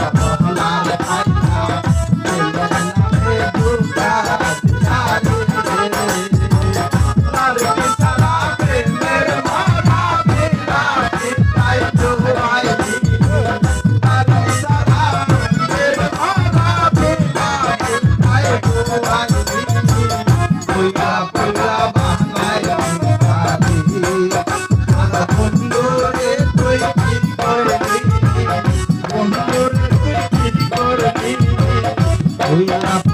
Baba. হইয়া